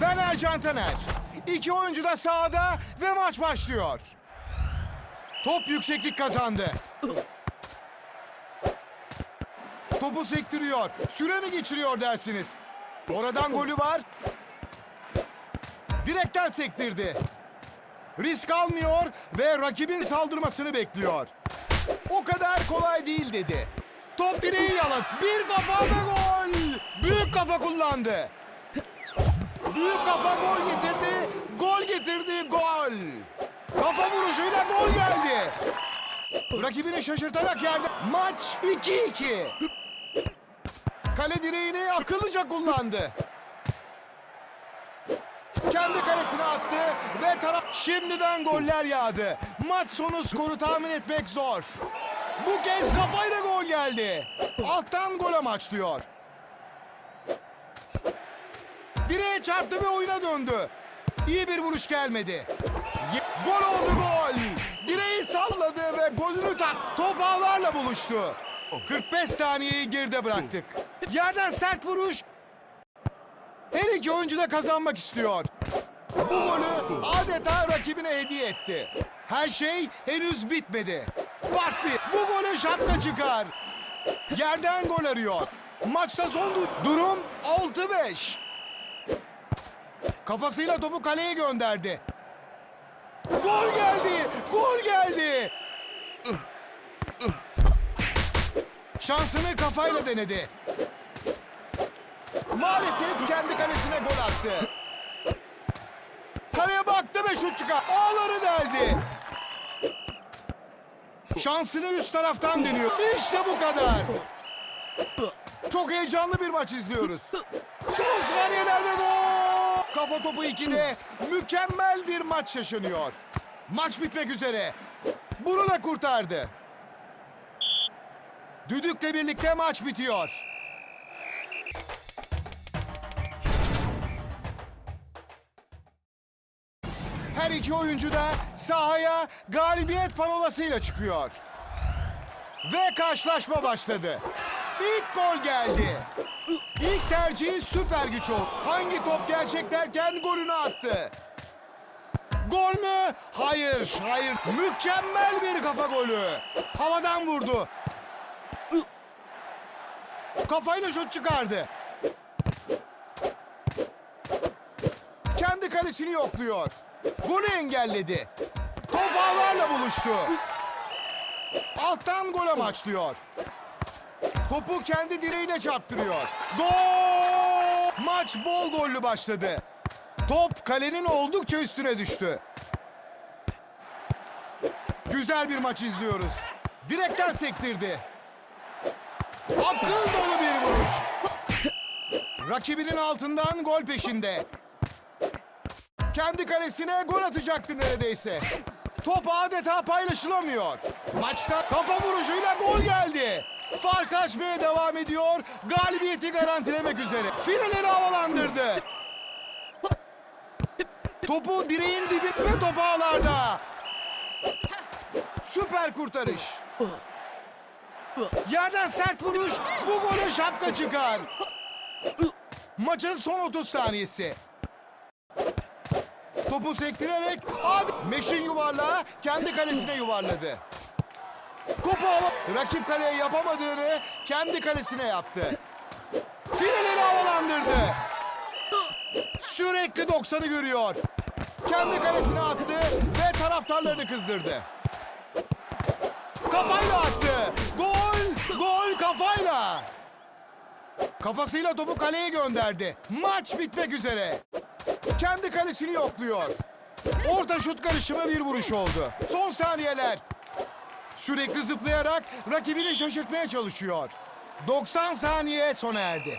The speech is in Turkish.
Ben Ercan Taner. İki oyuncu da sahada ve maç başlıyor. Top yükseklik kazandı. Topu sektiriyor. Süre mi geçiriyor dersiniz? Oradan golü var. Direkten sektirdi. Risk almıyor ve rakibin saldırmasını bekliyor. O kadar kolay değil dedi. Top direği yalat. Bir kafa ve gol. Büyük kafa kullandı. Büyük kafa gol getirdi. Gol getirdi. Gol. Kafa vuruşuyla gol geldi. Rakibini şaşırtarak yerde. Maç 2-2. Kale direğini akıllıca kullandı. Kendi kalesine attı ve taraf şimdiden goller yağdı. Maç sonu skoru tahmin etmek zor. Bu kez kafayla gol geldi. Alttan gol amaçlıyor. Direğe çarptı ve oyuna döndü. İyi bir vuruş gelmedi. Gol oldu gol. Direği salladı ve golünü tak. Top ağlarla buluştu. 45 saniyeyi geride bıraktık. Yerden sert vuruş. Her iki oyuncu da kazanmak istiyor. Bu golü adeta rakibine hediye etti. Her şey henüz bitmedi. Fark bir. Bu golü şapka çıkar. Yerden gol arıyor. Maçta son du- durum 6-5. Kafasıyla topu kaleye gönderdi. Gol geldi! Gol geldi! Şansını kafayla denedi. Maalesef kendi kalesine gol attı. Kaleye baktı ve şut çıkar. Ağları deldi. Şansını üst taraftan deniyor. İşte bu kadar. Çok heyecanlı bir maç izliyoruz. Son saniyelerde gol. Kafa topu 2'de mükemmel bir maç yaşanıyor. Maç bitmek üzere. Bunu da kurtardı. Düdükle birlikte maç bitiyor. Her iki oyuncu da sahaya galibiyet parolasıyla çıkıyor. Ve karşılaşma başladı. İlk gol geldi. Tercihi süper güç oldu. Hangi top gerçek derken golünü attı. Gol mü? Hayır, hayır. Mükemmel bir kafa golü. Havadan vurdu. Kafayla şut çıkardı. Kendi kalesini yokluyor. Golü engelledi. Top ağlarla buluştu. Alttan gol amaçlıyor. Topu kendi direğine çarptırıyor. Gol! Maç bol gollü başladı. Top kalenin oldukça üstüne düştü. Güzel bir maç izliyoruz. Direkten sektirdi. Akıl dolu bir vuruş. Rakibinin altından gol peşinde. Kendi kalesine gol atacaktı neredeyse. Top adeta paylaşılamıyor. Maçta kafa vuruşuyla gol. Fark açmaya devam ediyor. Galibiyeti garantilemek üzere. Fileleri havalandırdı. Topu direğin dibi ve top ağlarda. Süper kurtarış. Yerden sert vuruş. Bu gole şapka çıkar. Maçın son 30 saniyesi. Topu sektirerek Meşin yuvarlağı kendi kalesine yuvarladı. Topu hava... Rakip kaleye yapamadığını kendi kalesine yaptı. Fileleri havalandırdı. Sürekli 90'ı görüyor. Kendi kalesine attı ve taraftarlarını kızdırdı. Kafayla attı. Gol! Gol kafayla. Kafasıyla topu kaleye gönderdi. Maç bitmek üzere. Kendi kalesini yokluyor. Orta şut karışımı bir vuruş oldu. Son saniyeler. Sürekli zıplayarak rakibini şaşırtmaya çalışıyor. 90 saniye sona erdi.